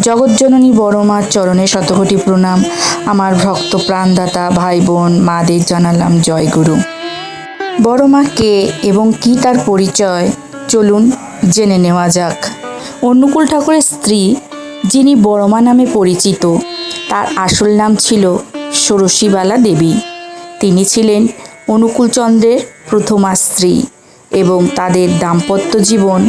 জগৎজননী বড় মার চরণে শতকোটি প্রণাম। আমার ভক্ত প্রাণদাতা ভাই বোন মাদের জানালাম জয় গুরু। বড় মা কে এবং কি তার পরিচয়? চলুন জেনে নেওয়া যাক। অনুকূল ঠাকুরের স্ত্রী, যিনি বড়মা নামে পরিচিত, তার আসল নাম ছিল ষোড়শীবালা দেবী। তিনি ছিলেন অনুকূলচন্দ্রের প্রথমা স্ত্রী এবং তাদের দাম্পত্য জীবন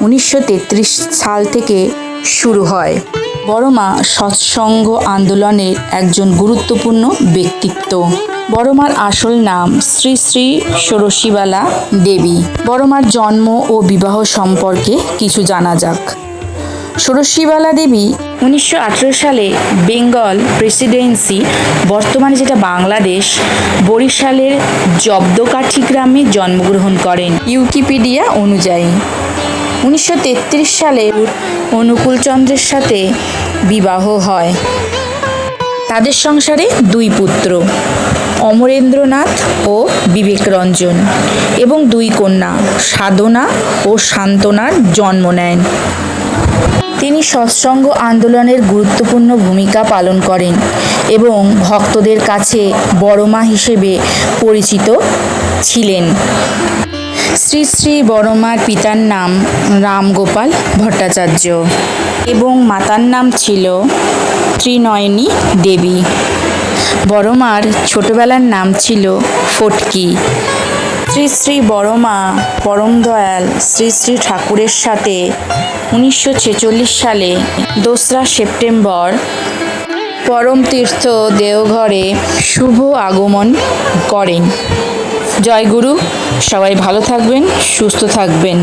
উনিশশো তেত্রিশ সাল থেকে শুরু হয়। বড়মা সৎসঙ্গ আন্দোলনের একজন গুরুত্বপূর্ণ ব্যক্তিত্ব। বড়মার আসল নাম শ্রী শ্রী ষোড়শীবালা দেবী। বড়মার জন্ম ও বিবাহ সম্পর্কে কিছু জানা যাক। ষোড়শীবালা দেবী উনিশশো আঠেরো সালে বেঙ্গল প্রেসিডেন্সি, বর্তমানে যেটা বাংলাদেশ, বরিশালের জব্দকাঠি গ্রামে জন্মগ্রহণ করেন। ইউকিপিডিয়া অনুযায়ী উনিশশো তেত্রিশ সালে অনুকূলচন্দ্রের সাথে বিবাহ হয়। তাদের সংসারে দুই পুত্র, অমরেন্দ্রনাথ ও বিবেকরঞ্জন এবং দুই কন্যা, সাধনা ও শান্তনার জন্ম নেন। তিনি সৎসঙ্গ আন্দোলনের গুরুত্বপূর্ণ ভূমিকা পালন করেন এবং ভক্তদের কাছে বড়মা হিসেবে পরিচিত ছিলেন। শ্রী শ্রী বড়মার পিতার নাম রামগোপাল ভট্টাচার্য এবং মাতার নাম ছিল ত্রিনয়নী দেবী। বড়মার ছোটবেলার নাম ছিল ফটকি। শ্রী শ্রী বড়মা পরম দয়াল শ্রী শ্রী ঠাকুরের সাথে উনিশশো ছেচল্লিশ সালে দোসরা সেপ্টেম্বর পরম তীর্থ দেওঘরে শুভ আগমন করেন। জয় গুরু সবাই ভালো থাকবেন সুস্থ থাকবেন।